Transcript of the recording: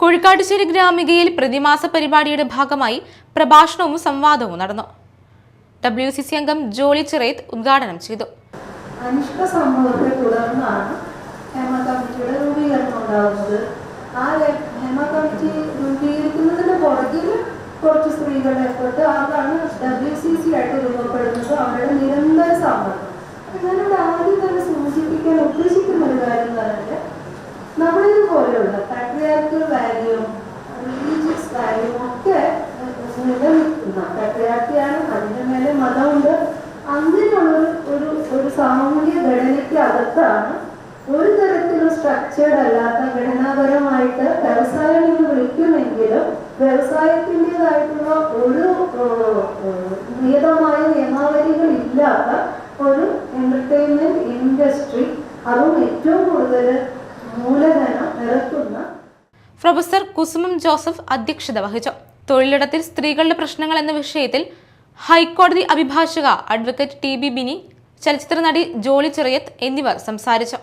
കൊഴിക്കാട്ടുശ്ശേരി ഗ്രാമികയിൽ പ്രതിമാസ പരിപാടിയുടെ ഭാഗമായി പ്രഭാഷണവും സംവാദവും നടന്നു. ഡബ്ല്യു സി സി അംഗം ജോളി ചിറേത്ത് ഉദ്ഘാടനം ചെയ്തു. അനിഷ്ട സംഭവത്തെ തുടർന്നാണ് ഹേമ കമ്മിറ്റിയുടെ രൂപീകരണം ഉണ്ടാകുന്നത് ആ ഹേമ കമ്മിറ്റി രൂപീകരിക്കുന്നതിന് പുറകിൽ കുറച്ച് സ്ത്രീകളുടെ എഫേർട്ട് അതാണ് ഡബ്ല്യു സി സി ആയിട്ട് രൂപപ്പെടുന്നത്. അവരുടെ നിരന്തര സമ്മർദ്ദം ഞാനിവിടെ ആദ്യം തന്നെ സൂചിപ്പിക്കാൻ ഉദ്ദേശിക്കുന്ന ഒരു കാര്യം എന്ന് പറഞ്ഞാൽ പാട്രിയാർക്കിയാണ് അതിന്റെ മേലെ മതമുണ്ട്. അങ്ങനെയുള്ള ഒരു ഒരു സാമൂഹിക ഘടനയ്ക്ക് അകത്താണ് ഒരു തരത്തിലും സ്ട്രക്ചേർഡ് അല്ലാത്ത ഘടനാപരമായിട്ട് വ്യവസായം എന്ന് വിളിക്കുമെങ്കിലും വ്യവസായത്തിന്റെതായിട്ടുള്ള ഒരു നിയതമായ നിയമാവലികൾ ഇല്ലാത്ത ഒരു എന്റർടൈൻമെന്റ് ഇൻഡസ്ട്രി അതും ഏറ്റവും കൂടുതൽ മൂലധനം നിരത്തുന്ന പ്രൊഫസർ കുസുമം ജോസഫ് അധ്യക്ഷത വഹിച്ചു. തൊഴിലിടത്തിൽ സ്ത്രീകളുടെ പ്രശ്നങ്ങൾ എന്ന വിഷയത്തിൽ ഹൈക്കോടതി അഭിഭാഷക അഡ്വക്കേറ്റ് ടി ബി ബിനി ചലച്ചിത്ര നടി ജോളി ചെറിയത്ത് എന്നിവർ സംസാരിച്ചു.